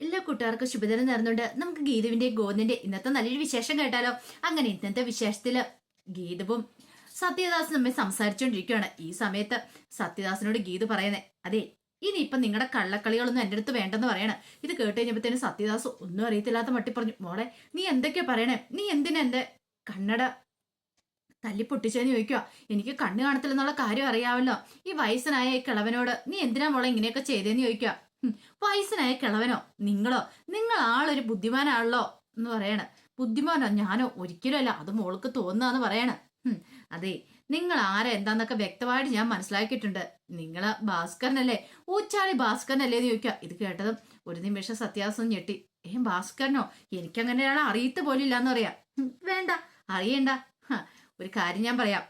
എല്ലാ കൂട്ടുകാർക്കും ശുഭദിനം നേർന്നുകൊണ്ട് നമുക്ക് ഗീതുവിന്റെ ഗോവിന്ദന്റെ ഇന്നത്തെ നല്ലൊരു വിശേഷം കേട്ടാലോ? അങ്ങനെ ഇന്നത്തെ വിശേഷത്തിൽ ഗീതവും സത്യദാസും തമ്മിൽ സംസാരിച്ചുകൊണ്ടിരിക്കുകയാണ്. ഈ സമയത്ത് സത്യദാസിനോട് ഗീതു പറയുന്നേ അതെ ഇനി ഇപ്പൊ നിങ്ങളുടെ കള്ളക്കളികളൊന്നും എന്റെ അടുത്ത് വേണ്ടെന്ന് പറയണ. ഇത് കേട്ട് കഴിഞ്ഞപ്പോഴത്തേനും സത്യദാസ് ഒന്നും അറിയത്തില്ലാത്ത മട്ടി പറഞ്ഞു മോളെ നീ എന്തൊക്കെയാ പറയണേ? നീ എന്തിനാ എന്റെ കണ്ണട തല്ലി പൊട്ടിച്ചെന്ന് ചോദിക്കുക എനിക്ക് കണ്ണ് കാണത്തില്ലെന്നുള്ള കാര്യം അറിയാമല്ലോ ഈ വയസ്സനായ ഈ കിളവനോട് നീ എന്തിനാ മോളെ ഇങ്ങനെയൊക്കെ ചെയ്തേന്ന് ചോദിക്കുക വയസ്സനായ കിളവനോ നിങ്ങളോ നിങ്ങൾ ആളൊരു ബുദ്ധിമാനാണല്ലോ എന്ന് പറയണ. ബുദ്ധിമാനോ ഞാനോ ഒരിക്കലും അല്ല. അത് മോൾക്ക് തോന്നാന്ന് പറയണ. അതെ നിങ്ങൾ ആരാ എന്താന്നൊക്കെ വ്യക്തമായിട്ട് ഞാൻ മനസ്സിലാക്കിയിട്ടുണ്ട്. നിങ്ങൾ ഭാസ്കരനല്ലേ? ഊച്ചാളി ഭാസ്കരനല്ലേ എന്ന് ചോദിക്കുക. ഇത് കേട്ടതും ഒരു നിമിഷം സത്യാസം ഞെട്ടി. ഏ ഭാസ്കരനോ? എനിക്കങ്ങനെ ഒരാളെ അറിയത്ത് പോലും എന്ന് പറയാം. വേണ്ട അറിയണ്ട. ഒരു കാര്യം ഞാൻ പറയാം.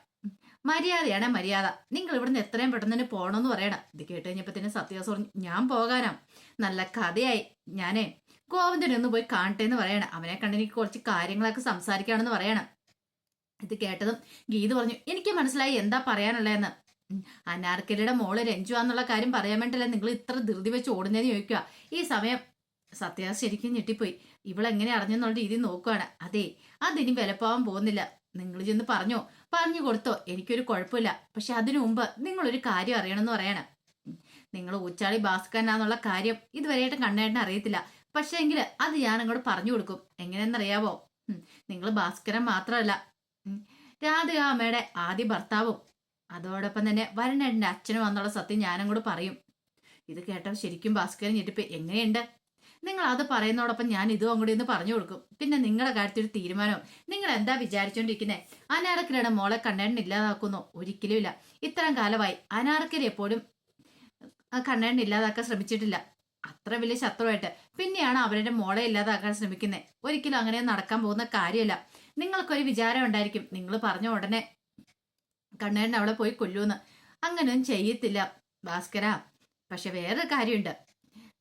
മര്യാദയാണ് മര്യാദ. നിങ്ങൾ ഇവിടുന്ന് എത്രയും പെട്ടെന്ന് തന്നെ പോകണമെന്ന് പറയണം. ഇത് കേട്ട് കഴിഞ്ഞപ്പോ തന്നെ സത്യാസ് പറഞ്ഞു ഞാൻ പോകാനാം. നല്ല കഥയായി. ഞാനേ ഗോവിന്ദനെ ഒന്ന് പോയി കാണട്ടെ എന്ന് പറയണം. അവനെ കണ്ട് എനിക്ക് കുറച്ച് കാര്യങ്ങളൊക്കെ സംസാരിക്കുകയാണെന്ന് പറയണം. ഇത് കേട്ടതും ഗീത് പറഞ്ഞു എനിക്ക് മനസ്സിലായി എന്താ പറയാനുള്ളതെന്ന്. അനാർക്കലിയുടെ മോൾ രഞ്ജു എന്നുള്ള കാര്യം പറയാൻ വേണ്ടിയല്ല നിങ്ങൾ ഇത്ര ധൃതി വെച്ച് ഓടുന്നതെന്ന് ചോദിക്കുക. ഈ സമയം സത്യാ ശരിക്കും ഞെട്ടിപ്പോയി. ഇവളെങ്ങനെ അറിഞ്ഞെന്നുള്ള രീതി നോക്കുകയാണ് അതെ അതിനി വിലപ്പാവാൻ പോകുന്നില്ല. നിങ്ങൾ ചെന്ന് പറഞ്ഞോ. പറഞ്ഞു കൊടുത്തോ? എനിക്കൊരു കുഴപ്പമില്ല. പക്ഷെ അതിനു മുമ്പ് നിങ്ങളൊരു കാര്യം അറിയണമെന്ന് പറയണം. നിങ്ങൾ ഊച്ചാളി ഭാസ്കരനാന്നുള്ള കാര്യം ഇതുവരെയായിട്ട് കണ്ണേട്ടന് അറിയത്തില്ല. പക്ഷേ എങ്കിൽ അത് ഞാൻ അങ്ങോട്ട് പറഞ്ഞു കൊടുക്കും. എങ്ങനെയെന്നറിയാവോ? നിങ്ങൾ ഭാസ്കരൻ മാത്രമല്ല. രാധിക അമ്മയുടെ ആദ്യ ഭർത്താവും. അതോടൊപ്പം തന്നെ വരണേട്ടന്റെ അച്ഛനും എന്നുള്ള സത്യം ഞാനങ്ങോട്ട് പറയും. ഇത് കേട്ടപ്പോൾ ശരിക്കും ഭാസ്കരൻ ഞെട്ടിപ്പ്. എങ്ങനെയുണ്ട്? നിങ്ങൾ അത് പറയുന്നതോടൊപ്പം ഞാൻ ഇതും അങ്ങോട്ട് ഒന്ന് പറഞ്ഞു കൊടുക്കും. പിന്നെ നിങ്ങളുടെ കാര്യത്തിൽ ഒരു തീരുമാനവും. നിങ്ങൾ എന്താ വിചാരിച്ചോണ്ടിരിക്കുന്നത് അനാർക്കലിയുടെ മോളെ കണ്ണേട്ടൻ ഇല്ലാതാക്കുന്നു. ഒരിക്കലും ഇല്ല. ഇത്രയും കാലമായി അനാർക്കലി എപ്പോഴും ആ കണ്ണേട്ടൻ ഇല്ലാതാക്കാൻ ശ്രമിച്ചിട്ടില്ല. അത്ര വലിയ ശത്രുവായിട്ട്. പിന്നെയാണ് അവരുടെ മോളെ ഇല്ലാതാക്കാൻ ശ്രമിക്കുന്നത് ഒരിക്കലും അങ്ങനെ നടക്കാൻ പോകുന്ന കാര്യമല്ല. നിങ്ങൾക്കൊരു വിചാരം ഉണ്ടായിരിക്കും. നിങ്ങൾ പറഞ്ഞ ഉടനെ കണ്ണേട്ടൻ അവളെ പോയി കൊല്ലൂന്ന് അങ്ങനെയൊന്നും ചെയ്യത്തില്ല ഭാസ്കര. പക്ഷെ വേറൊരു കാര്യമുണ്ട്.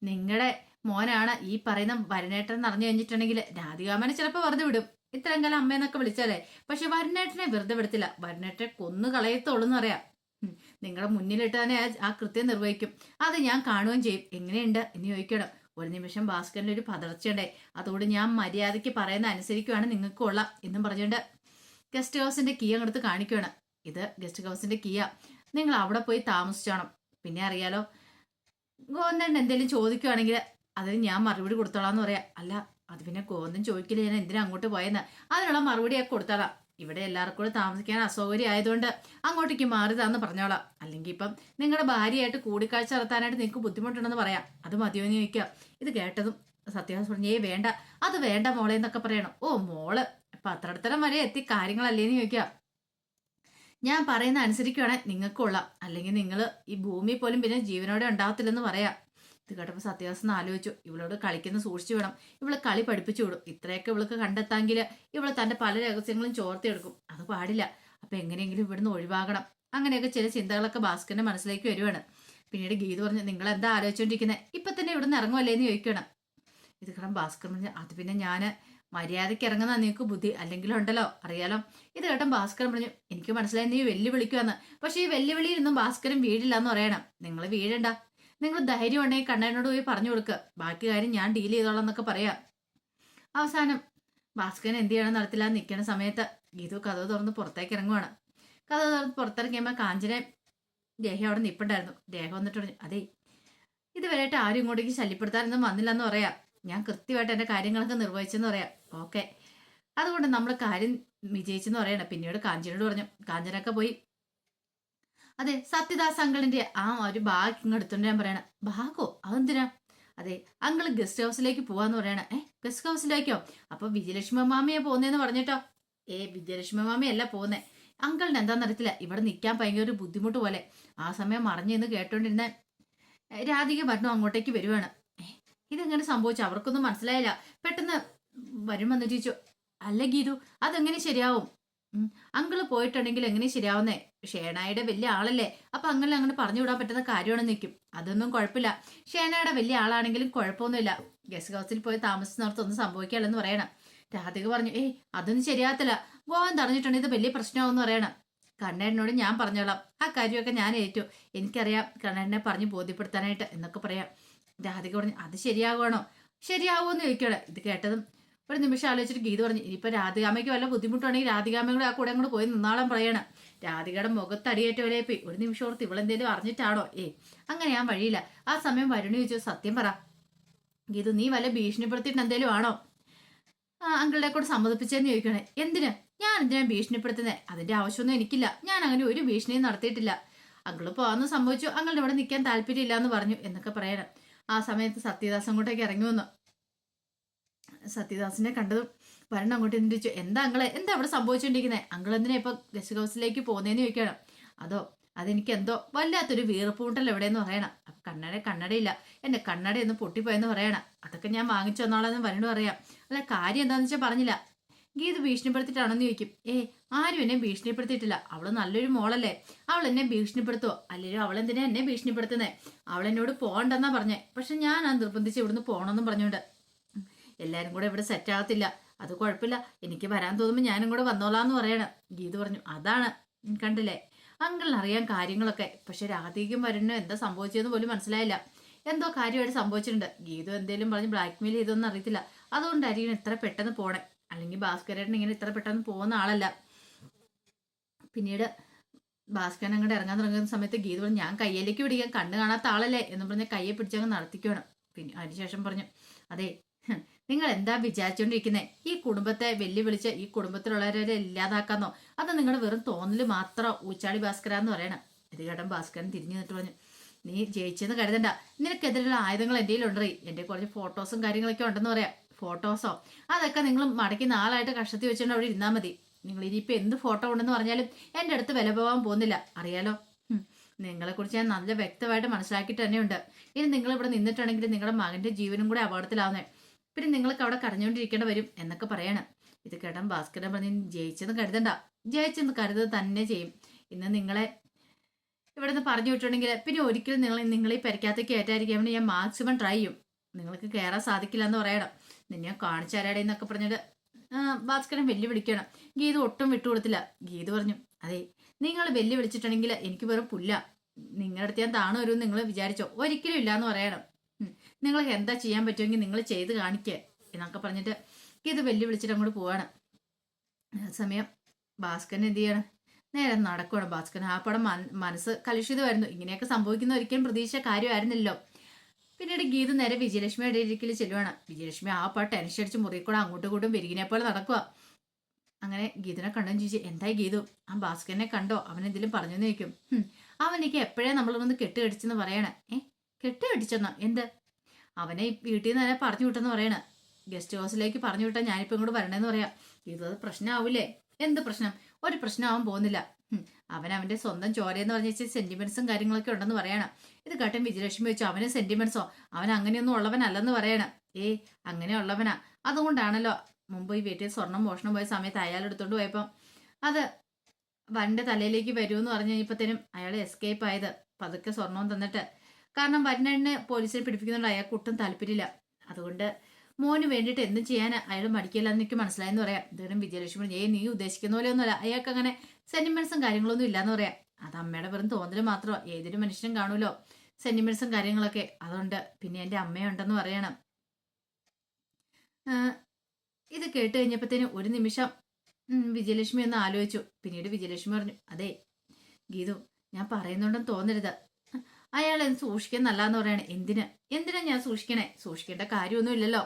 നിങ്ങളുടെ മോനാണ് ഈ പറയുന്ന വരനേട്ടൻ അറിഞ്ഞു കഴിഞ്ഞിട്ടുണ്ടെങ്കിൽ രാധികാമനെ ചിലപ്പോൾ വെറുതെ വിടും. ഇത്രയും കാലം അമ്മയെന്നൊക്കെ വിളിച്ചാലേ. പക്ഷെ വരനേട്ടനെ വെറുതെ വിടത്തില്ല. വരനേട്ടനെ കൊന്നു കളയത്തുള്ളൂ എന്ന് പറയാം. നിങ്ങളുടെ മുന്നിലിട്ട് തന്നെ ആ- കൃത്യം നിർവഹിക്കും. അത് ഞാൻ കാണുകയും ചെയ്യും. എങ്ങനെയുണ്ട്? എന്ന് ചോദിക്കണം. ഒരു നിമിഷം ഭാസ്കരന്റെ ഒരു പതർച്ചയുണ്ടേ. അതോട് ഞാൻ മര്യാദയ്ക്ക് പറയുന്ന അനുസരിക്കുവാണ് നിങ്ങൾക്ക് കൊള്ളാം എന്നും പറഞ്ഞുകൊണ്ട് ഗസ്റ്റ് ഹൗസിന്റെ കീ അങ്ങോട്ട് കാണിക്കുകയാണ് ഇത് ഗസ്റ്റ് ഹൗസിന്റെ കീയാ. നിങ്ങൾ അവിടെ പോയി താമസിച്ചോണം. പിന്നെ അറിയാലോ. ഗോവന്ദൻ എന്തെങ്കിലും ചോദിക്കുവാണെങ്കിൽ അതിന് ഞാൻ മറുപടി കൊടുത്തോളാന്ന് പറയാ. അല്ല അത് പിന്നെ ഗോവന്ദൻ ചോദിക്കില്ല ഞാൻ എന്തിനാ അങ്ങോട്ട് പോയെന്ന്? അതിനുള്ള മറുപടിയൊക്കെ കൊടുത്തോളാം. ഇവിടെ എല്ലാവർക്കും കൂടെ താമസിക്കാൻ അസൗകര്യം ആയതുകൊണ്ട് അങ്ങോട്ടേക്ക് മാറിതാന്ന് പറഞ്ഞോളാം. അല്ലെങ്കിൽ ഇപ്പം നിങ്ങളുടെ ഭാര്യയായിട്ട് കൂടിക്കാഴ്ച നടത്താനായിട്ട് നിങ്ങൾക്ക് ബുദ്ധിമുട്ടുണ്ടെന്ന് പറയാം. അത് മതിയോ എന്ന് ചോദിക്കാം. ഇത് കേട്ടതും സത്യം പറഞ്ഞു ഏ വേണ്ട. അത് വേണ്ട മോളെ എന്നൊക്കെ പറയണം. ഓ മോൾ പത്രടത്തരം വരെ എത്തി കാര്യങ്ങളല്ലേന്ന് ചോദിക്കാം. ഞാൻ പറയുന്ന അനുസരിക്കുവാണെങ്കിൽ നിങ്ങൾക്കുള്ള. അല്ലെങ്കിൽ നിങ്ങൾ ഈ ഭൂമി പോലും പിന്നെ ജീവനോടെ ഉണ്ടാകത്തില്ലെന്ന് പറയാം. ഇത് കേട്ടപ്പോൾ സത്യാവസ്ഥ ആലോചിച്ചു. ഇവളോട് കളിക്കുന്ന സൂക്ഷിച്ചു വേണം ഇവളെ കളി പഠിപ്പിച്ചു വിടും. ഇത്രയൊക്കെ ഇവൾക്ക് കണ്ടെത്താമെങ്കിൽ ഇവൾ തന്റെ പല രഹസ്യങ്ങളും ചോർത്തിയെടുക്കും അത് പാടില്ല. അപ്പൊ എങ്ങനെയെങ്കിലും ഇവിടുന്ന് ഒഴിവാകണം. അങ്ങനെയൊക്കെ ചില ചിന്തകളൊക്കെ ഭാസ്കരന്റെ മനസ്സിലേക്ക് വരുവാണ്. പിന്നീട് ഗീത് പറഞ്ഞു നിങ്ങൾ എന്താ ആലോചിച്ചുകൊണ്ടിരിക്കുന്നത് ഇപ്പൊ തന്നെ ഇവിടുന്ന് ഇറങ്ങുമല്ലേ എന്ന് ചോദിക്കണം ഇത് കാരണം ഭാസ്കർ പറഞ്ഞു അത് പിന്നെ ഞാൻ മര്യാദയ്ക്ക് ഇറങ്ങുന്ന നിങ്ങൾക്ക് ബുദ്ധി അല്ലെങ്കിൽ ഉണ്ടല്ലോ? അറിയാലോ? ഇത് കേട്ടോ ഭാസ്കരൻ പറഞ്ഞു എനിക്ക് മനസ്സിലായി നീ വെല്ലുവിളിക്കുവാന്ന്. പക്ഷേ ഈ വെല്ലുവിളിയിലൊന്നും ഭാസ്കരൻ വീഴില്ല എന്ന് പറയണം. നിങ്ങൾ വീഴണ്ട. നിങ്ങൾ ധൈര്യം ഉണ്ടെങ്കിൽ കണ്ണനോട് പോയി പറഞ്ഞു കൊടുക്കുക ബാക്കി കാര്യം ഞാൻ ഡീൽ ചെയ്തോളാം എന്നൊക്കെ പറയാം. അവസാനം ഭാസ്കരൻ എന്ത് ചെയ്യണം നടത്തില്ല നിൽക്കുന്ന സമയത്ത് ഗീതു കഥ തുറന്ന് പുറത്തേക്ക് ഇറങ്ങുവാണ്. കഥ തുറന്ന് പുറത്തിറങ്ങിയപ്പോൾ കാഞ്ചനെ ദേഹം അവിടെ നിൽപ്പുണ്ടായിരുന്നു ദേഹം വന്നിട്ട് പറഞ്ഞു അതെ ഇതുവരെയായിട്ട് ആരും ഇങ്ങോട്ടേക്ക് ശല്യപ്പെടുത്താനൊന്നും വന്നില്ല എന്ന് പറയാം. ഞാൻ കൃത്യമായിട്ട് എന്റെ കാര്യങ്ങളൊക്കെ നിർവഹിച്ചെന്ന് പറയാം. ഓക്കെ. അതുകൊണ്ട് നമ്മൾ കാര്യം വിജയിച്ചെന്ന് പറയണം. പിന്നീട് കാഞ്ചനോട് പറഞ്ഞു. കാഞ്ചനൊക്കെ പോയി അതെ സത്യദാസ് അങ്കിളിന്റെ ആ ഒരു ബാഗ് ഇങ്ങ് എടുത്തോണ്ട് ഞാൻ പറയണ ബാഗോ അതെന്തിനാ? അതെ അങ്കിൾ ഗസ്റ്റ് ഹൗസിലേക്ക് പോവാന്ന് പറയണ ഏ ഗസ്റ്റ് ഹൗസിലേക്കോ? അപ്പൊ വിജയലക്ഷ്മി മാമിയാ പോകുന്നേന്ന് പറഞ്ഞിട്ടോ? ഏ വിജയലക്ഷ്മി മാമിയല്ല പോകുന്നേ അങ്കിളിന് എന്താന്ന് അറിയത്തില്ല ഇവിടെ നിൽക്കാൻ ഭയങ്കര ഒരു ബുദ്ധിമുട്ട് പോലെ. ആ സമയം മറിഞ്ഞു എന്ന് കേട്ടോണ്ടിരുന്ന രാധിക പറഞ്ഞു അങ്ങോട്ടേക്ക് വരുവാണ്. ഇതെങ്ങനെ സംഭവിച്ചു? അവർക്കൊന്നും മനസ്സിലായില്ല. പെട്ടെന്ന് വരുമെന്ന് ചോദിച്ചു അല്ല ഗീതു അതെങ്ങനെ ശരിയാവും? അങ്കിൾ പോയിട്ടുണ്ടെങ്കിൽ എങ്ങനെ ശരിയാവുന്നേ? ഷേണായുടെ വലിയ ആളല്ലേ. അപ്പൊ അങ്ങനെ അങ്ങനെ പറഞ്ഞു വിടാൻ പറ്റുന്ന കാര്യമാണ് നിൽക്കും അതൊന്നും കുഴപ്പമില്ല. ഷേണയുടെ വലിയ ആളാണെങ്കിലും കുഴപ്പമൊന്നുമില്ല. ഗസ്റ്റ് ഹൗസിൽ പോയി താമസിച്ചിടത്തൊന്നും സംഭവിക്കാല്ലെന്ന് പറയണം. രാധിക പറഞ്ഞു ഏയ് അതൊന്നും ശരിയാകത്തില്ല. ഗോവൻ തടഞ്ഞിട്ടുണ്ടെങ്കിൽ ഇത് വലിയ പ്രശ്നമാവെന്ന് പറയണം. കണ്ണേട്ടനോട് ഞാൻ പറഞ്ഞോളാം. ആ കാര്യമൊക്കെ ഞാൻ ഏറ്റു. എനിക്കറിയാം കണ്ണേട്ടനെ പറഞ്ഞ് ബോധ്യപ്പെടുത്താനായിട്ട് എന്നൊക്കെ പറയാം. രാധിക പറഞ്ഞു അത് ശരിയാവുമോ ശരിയാവുമെന്ന് ചോദിക്കണേ ഇത് കേട്ടതും ഒരു നിമിഷം ആലോചിച്ചിട്ട് ഗീത പറഞ്ഞു ഇനിയിപ്പോൾ രാധികാമയ്ക്ക് വല്ല ബുദ്ധിമുട്ടുണ്ടെങ്കിൽ രാധികാമയും ആ കൂടെ അങ്ങോട്ട് പോയി നിന്നാളം പറയണം. രാധികയുടെ മുഖത്തടിയേറ്റ പോയി ഒരു നിമിഷം ഓർത്ത് ഇവളെന്തേലും അറിഞ്ഞിട്ടാണോ? ഏ അങ്ങനെ ഞാൻ വഴിയില്ല. ആ സമയം വരുണി ചോദിച്ചു സത്യം പറ. ഗീതു നീ വല്ല ഭീഷണിപ്പെടുത്തിയിട്ട് എന്തേലും ആണോ? ആ അങ്കിളുടെ കൂടെ സമ്മതിപ്പിച്ചെന്ന് ചോദിക്കണേ എന്തിന്? ഞാൻ എന്തിനാ ഭീഷണിപ്പെടുത്തുന്നത് അതിന്റെ ആവശ്യമൊന്നും എനിക്കില്ല. ഞാൻ അങ്ങനെ ഒരു ഭീഷണിയും നടത്തിയിട്ടില്ല. അങ്കിൾ പോകാന്ന് സംഭവിച്ചു. അങ്ങളുടെ ഇവിടെ നിൽക്കാൻ താല്പര്യമില്ല എന്ന് പറഞ്ഞു എന്നൊക്കെ പറയണം. ആ സമയത്ത് സത്യദാസൻ കൂട്ടേക്ക് ഇറങ്ങി വന്നു. സത്യദാസിനെ കണ്ടതും വരണം അങ്ങോട്ട് എന്നിട്ട് ചോദിച്ചു എന്താ അങ്ങളെ എന്താ അവിടെ സംഭവിച്ചുകൊണ്ടിരിക്കുന്നത് അങ്കിൾ എന്തിനാ ഇപ്പൊ ഗസ്റ്റ് ഹൗസിലേക്ക് പോകുന്നതെന്ന് ചോദിക്കണം അതോ അതെനിക്ക് എന്തോ വല്ലാത്തൊരു വീർപ്പൂട്ടൽ എവിടെയെന്ന് പറയണം. അപ്പൊ കണ്ണട കണ്ണടയില്ല. എന്റെ കണ്ണട പൊട്ടിപ്പോയെന്ന് പറയണം. അതൊക്കെ ഞാൻ വാങ്ങിച്ചു വന്നാളെന്ന് വരണു പറയാം. അല്ല കാര്യം എന്താന്ന് വെച്ചാൽ പറഞ്ഞില്ല. ഗീത് ഭീഷണിപ്പെടുത്തിയിട്ടാണെന്ന് ചോദിക്കും. ഏ ആരും എന്നെ ഭീഷണിപ്പെടുത്തിയിട്ടില്ല. അവൾ നല്ലൊരു മോളല്ലേ. അവൾ എന്നെ ഭീഷണിപ്പെടുത്തുവോ? അല്ലെങ്കിൽ അവൾ എന്തിനാ എന്നെ ഭീഷണിപ്പെടുത്തുന്നേ? അവൾ എന്നോട് പോകണ്ടെന്നാ പറഞ്ഞേ. പക്ഷെ ഞാൻ ആ നിർബന്ധിച്ച് ഇവിടുന്ന് പോകണമെന്നും പറഞ്ഞുകൊണ്ട് എല്ലാരും കൂടെ ഇവിടെ സെറ്റ് ആകത്തില്ല. അത് കുഴപ്പമില്ല. എനിക്ക് വരാൻ തോന്നുമ്പോൾ ഞാനും കൂടെ വന്നോളാന്ന് പറയണം. ഗീത പറഞ്ഞു അതാണ്. കണ്ടില്ലേ? അറിയാൻ കാര്യങ്ങളൊക്കെ. പക്ഷെ രാധിക്കും വരണോ എന്താ സംഭവിച്ചതെന്ന് പോലും മനസ്സിലായില്ല. എന്തോ കാര്യമായിട്ട് സംഭവിച്ചിട്ടുണ്ട്. ഗീതു എന്തേലും പറഞ്ഞ് ബ്ലാക്ക് മെയിൽ ചെയ്തൊന്നും അറിയത്തില്ല. അതുകൊണ്ടായിരിക്കും ഇത്ര പെട്ടെന്ന് പോണേ. അല്ലെങ്കിൽ ഭാസ്കരേട്ടൻ ഇങ്ങനെ ഇത്ര പെട്ടെന്ന് പോകുന്ന ആളല്ല. പിന്നീട് ഭാസ്കരൻ അങ്ങോട്ട് ഇറങ്ങാൻ തുടങ്ങുന്ന സമയത്ത് ഗീത പറഞ്ഞു ഞാൻ കയ്യിലേക്ക് പിടിക്കാൻ കണ്ണ് കാണാത്ത ആളല്ലേ? എന്ന് പറഞ്ഞ് കയ്യെ പിടിച്ചങ്ങ് നടത്തിക്കണം. പിന്നെ അതിനുശേഷം പറഞ്ഞു അതെ നിങ്ങൾ എന്താ വിചാരിച്ചുകൊണ്ടിരിക്കുന്നത് ഈ കുടുംബത്തെ വെല്ലുവിളിച്ച് ഈ കുടുംബത്തിലുള്ളവരെ ഇല്ലാതാക്കാന്നോ? അത് നിങ്ങൾ വെറും തോന്നൽ മാത്രം ഊച്ചാളി ഭാസ്കര എന്ന് പറയണം. ഇത് കേട്ടൻ ഭാസ്കരൻ തിരിഞ്ഞു നിന്നിട്ട് പറഞ്ഞു നീ ജയിച്ചെന്ന് കരുതണ്ട. നിനക്കെതിരെയുള്ള ആയുധങ്ങൾ എന്റെ കയ്യിലുണ്ടറി എന്റെ കുറച്ച് ഫോട്ടോസും കാര്യങ്ങളൊക്കെ ഉണ്ടെന്ന് പറയാം. ഫോട്ടോസോ? അതൊക്കെ നിങ്ങൾ മടക്കി നാളായിട്ട് കഷത്തി വെച്ചുകൊണ്ട് അവിടെ ഇരുന്നാൽ മതി. നിങ്ങൾ ഇനിയിപ്പോൾ എന്ത് ഫോട്ടോ ഉണ്ടെന്ന് പറഞ്ഞാലും എന്റെ അടുത്ത് വില പോകാൻ പോകുന്നില്ല. അറിയാലോ. നിങ്ങളെക്കുറിച്ച് ഞാൻ നല്ല വ്യക്തമായിട്ട് മനസ്സിലാക്കിയിട്ട് തന്നെയുണ്ട്. ഇനി നിങ്ങൾ ഇവിടെ നിന്നിട്ടുണ്ടെങ്കിൽ നിങ്ങളുടെ മകന്റെ ജീവനും കൂടെ അപകടത്തിലാവുന്നേ. പിന്നെ നിങ്ങൾക്ക് അവിടെ കരഞ്ഞുകൊണ്ടിരിക്കേണ്ടി വരും എന്നൊക്കെ പറയണം. ഇത് കേട്ടാൻ ഭാസ്കരൻ പറഞ്ഞ് ജയിച്ചെന്ന് കരുതണ്ട. ജയിച്ചെന്ന് കരുതുക തന്നെ ചെയ്യും. ഇന്ന് നിങ്ങളെ ഇവിടെ നിന്ന് പറഞ്ഞു വിട്ടിട്ടുണ്ടെങ്കിൽ പിന്നെ ഒരിക്കലും നിങ്ങൾ നിങ്ങളീ പെരക്കകത്തേക്ക് കയറ്റാതിരിക്കാൻ വേണ്ടി ഞാൻ മാക്സിമം ട്രൈ ചെയ്യും. നിങ്ങൾക്ക് കയറാൻ സാധിക്കില്ല എന്ന് പറയണം. നിന്നെ കാണിച്ചു എന്നൊക്കെ പറഞ്ഞിട്ട് ഭാസ്കരൻ വെല്ലുവിളിക്കണം ഗീത ഒട്ടും വിട്ടുകൊടുത്തില്ല. ഗീത പറഞ്ഞു അതെ നിങ്ങൾ വെല്ലുവിളിച്ചിട്ടുണ്ടെങ്കിൽ എനിക്ക് വെറും പുല്ല. നിങ്ങളുടെ അടുത്ത് ഞാൻ താണു വരും നിങ്ങൾ വിചാരിച്ചോ. ഒരിക്കലും ഇല്ല എന്ന് പറയണം. നിങ്ങൾക്ക് എന്താ ചെയ്യാൻ പറ്റുമെങ്കിൽ നിങ്ങൾ ചെയ്ത് കാണിക്കുക എന്നൊക്കെ പറഞ്ഞിട്ട് ഇത് വെല്ലുവിളിച്ചിട്ട് അങ്ങോട്ട് പോവാണ്. സമയം ഭാസ്കരൻ എന്ത് ചെയ്യണം? നേരെ നടക്കുവാണ് ഭാസ്കരൻ. ആ പടം മന- മനസ്സ് കലുഷിതമായിരുന്നു. ഇങ്ങനെയൊക്കെ സംഭവിക്കുന്ന ഒരിക്കലും പ്രതീക്ഷ കാര്യമായിരുന്നല്ലോ പിന്നീട് ഗീത നേരെ വിജയലക്ഷ്മിയുടെ ഇരിക്കൽ ചെല്ലുവാണ്. വിജയലക്ഷ്മി ആ പാട്ട് ടെൻഷൻ അടിച്ച് മുറി കൂടെ അങ്ങോട്ടും ഇങ്ങോട്ടും പെരുകിനെ പോലെ നടക്കുക അങ്ങനെ ഗീതനെ കണ്ടെന്ന് ചോദിച്ചു എന്തായി ഗീതു? ആ ഭാസ്കരനെ കണ്ടോ? അവൻ എന്തെങ്കിലും പറഞ്ഞു ചോദിക്കും. "ഹും, അവനിക്ക് എപ്പോഴേ നമ്മളൊന്ന് കെട്ടുകടിച്ചെന്ന് പറയണേ? ഏ കെട്ടുകടിച്ചെന്നോ? എന്ത്? അവനെ വീട്ടിൽ നിന്ന് തന്നെ പറഞ്ഞു വിട്ടെന്ന് പറയണ. ഗസ്റ്റ് ഹൗസിലേക്ക് പറഞ്ഞു വിട്ടാൽ ഞാനിപ്പോൾ ഇങ്ങോട്ട് വരണേന്ന് പറയാം. ഇത് പ്രശ്നമാവില്ലേ എന്ത് പ്രശ്നം? ഒരു പ്രശ്നമാവാൻ പോകുന്നില്ല. അവൻ അവന്റെ സ്വന്തം ചോരയെന്ന് പറഞ്ഞ വെച്ചാൽ സെന്റിമെന്റ്സും കാര്യങ്ങളൊക്കെ ഉണ്ടെന്ന് പറയണം. ഇത് കേട്ടും വിജയലക്ഷ്മി വെച്ചു? അവന് സെന്റിമെന്റ്സോ അവൻ അങ്ങനെയൊന്നും ഉള്ളവനല്ലെന്ന് പറയണം. ഏ അങ്ങനെ ഉള്ളവനാ. അതുകൊണ്ടാണല്ലോ മുമ്പ് ഈ വീട്ടിൽ സ്വർണം മോഷണം പോയ സമയത്ത് അയാൾ എടുത്തോണ്ട് പോയപ്പം അത് വന്റെ തലയിലേക്ക് വരുമെന്ന് പറഞ്ഞു കഴിഞ്ഞപ്പോഴത്തേനും അയാൾ എസ്കേപ്പ് ആയത്. പതുക്കെ സ്വർണവും തന്നിട്ട് കാരണം വരുന്നതിന് പോലീസിനെ പിടിപ്പിക്കുന്നുണ്ട്. അയാൾക്ക് ഒട്ടും താല്പര്യമില്ല. അതുകൊണ്ട് മോന് വേണ്ടിയിട്ട് എന്തും ചെയ്യാൻ അയാൾ മടിക്കില്ല എന്ന് എനിക്ക് മനസ്സിലായെന്ന് പറയാം. എന്തായാലും വിജയലക്ഷ്മി ഏ നീ ഉദ്ദേശിക്കുന്ന പോലെ ഒന്നുമല്ല. അയാൾക്ക് അങ്ങനെ സെന്റിമെന്റ്സും കാര്യങ്ങളൊന്നും ഇല്ലാന്ന് പറയാം. അത് അമ്മയുടെ വെറും തോന്നൽ മാത്രമോ ഏതൊരു മനുഷ്യനും കാണുമല്ലോ സെന്റിമെന്റ്സും കാര്യങ്ങളൊക്കെ. അതുകൊണ്ട് പിന്നെ എന്റെ അമ്മയുണ്ടെന്ന് പറയണം. ഇത് കേട്ട് കഴിഞ്ഞപ്പോഴത്തേനും ഒരു നിമിഷം വിജയലക്ഷ്മി ഒന്ന് ആലോചിച്ചു. പിന്നീട് വിജയലക്ഷ്മി പറഞ്ഞു അതെ ഗീതു ഞാൻ പറയുന്നുണ്ടെന്ന് തോന്നരുത്. അയാൾ എന്ത് സൂക്ഷിക്കുന്നല്ല എന്ന് പറയണേ. എന്തിന്? എന്തിനാ ഞാൻ സൂക്ഷിക്കണേ? സൂക്ഷിക്കേണ്ട കാര്യമൊന്നും ഇല്ലല്ലോ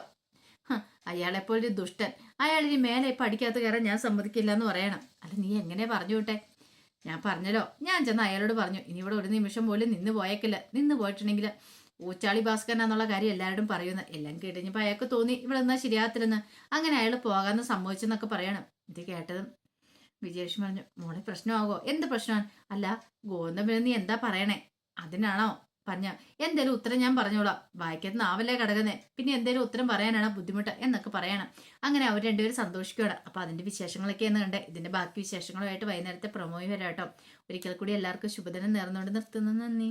ഹ, അയാളെപ്പോലെ ഒരു ദുഷ്ടൻ. അയാൾ ഇനി മേലെ പഠിക്കാത്ത കയറാൻ ഞാൻ സമ്മതിക്കില്ല എന്ന് പറയണം. അല്ല നീ എങ്ങനെ പറഞ്ഞു വിട്ടെ? ഞാൻ പറഞ്ഞല്ലോ. ഞാൻ ചെന്ന് അയാളോട് പറഞ്ഞു ഇനി ഇവിടെ ഒരു നിമിഷം പോലും നിന്ന് പോയേക്കില്ല. നിന്ന് പോയിട്ടുണ്ടെങ്കിൽ ഊച്ചാളി ഭാസ്കരൻ എന്നുള്ള കാര്യം എല്ലാവരും പറയുന്നത് എല്ലാം കേട്ടുകഴിഞ്ഞപ്പോൾ അയാൾക്ക് തോന്നി ഇവിടെ നിന്നാൽ ശരിയാകത്തില്ലെന്ന്. അങ്ങനെ അയാൾ പോകാമെന്ന് സംഭവിച്ചെന്നൊക്കെ പറയണം. ഇത് കേട്ടതും വിജയലക്ഷ്മി പറഞ്ഞു മോളെ പ്രശ്നമാകോ? എന്ത് പ്രശ്നമാണ്? അല്ല ഗോതമ്പിന് നീ എന്താ പറയണേ? അതിനാണോ? പറഞ്ഞ എന്തേലും ഉത്തരം ഞാൻ പറഞ്ഞോളാം. വായിക്കത്ത് നാവല്ലേ കിടക്കുന്നേ. പിന്നെ എന്തേലും ഉത്തരം പറയാനാണ് ബുദ്ധിമുട്ട് എന്നൊക്കെ പറയണം. അങ്ങനെ അവർ രണ്ടുപേരും സന്തോഷിക്കുകയാണ് അപ്പൊ അതിന്റെ വിശേഷങ്ങളൊക്കെ എന്ന് കണ്ടേ ഇതിന്റെ ബാക്കി വിശേഷങ്ങളുമായിട്ട് വൈകുന്നേരത്തെ പ്രൊമോയി വരാട്ടോ ഒരിക്കൽ കൂടി എല്ലാവർക്കും ശുഭദിനം നേർന്നുകൊണ്ട് നിർത്തുന്നു. നന്ദി.